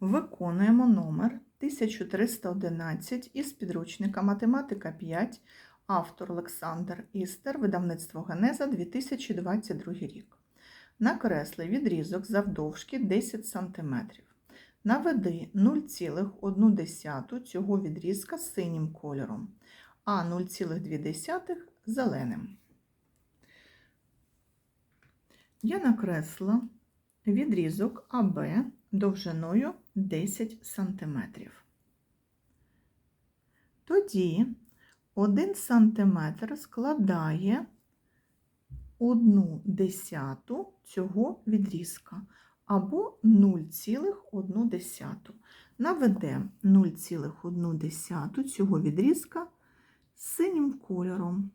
Виконуємо номер 1311 із підручника Математика 5, автор Олександр Істер, видавництво Генеза 2022 рік. Накресли відрізок завдовжки 10 см. Наведи 0,1 цього відрізка синім кольором, а 0,2 зеленим. Я накресла відрізок АБ довжиною 10 см. Тоді 1 см складає 1 десяту цього відрізка або 0,1. Наведемо 0,1 цього відрізка синім кольором.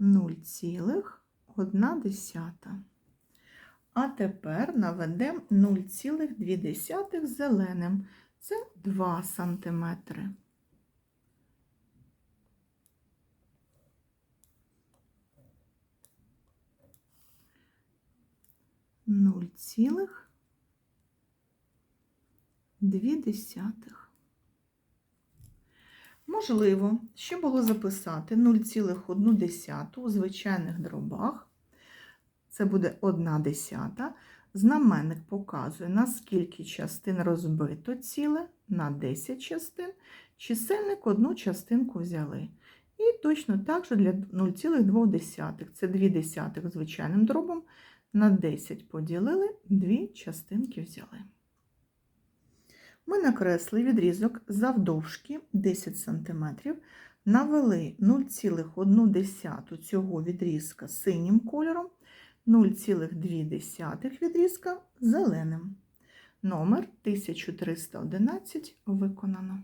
0,1. А тепер наведемо 0,2 зеленим. Це 2 сантиметри. Нуль цілих дві десятих. Можливо, ще було записати 0,1 у звичайних дробах. Це буде 1 десята. Знаменник показує, на скільки частин розбито ціле, на 10 частин. Чисельник одну частинку взяли. І точно так же для 0,2. Це 2 десятих звичайним дробом. На 10 поділили, 2 частинки взяли. Ми накресли відрізок завдовжки 10 см, навели 0,1 цього відрізка синім кольором, 0,2 відрізка зеленим. Номер 1311 виконано.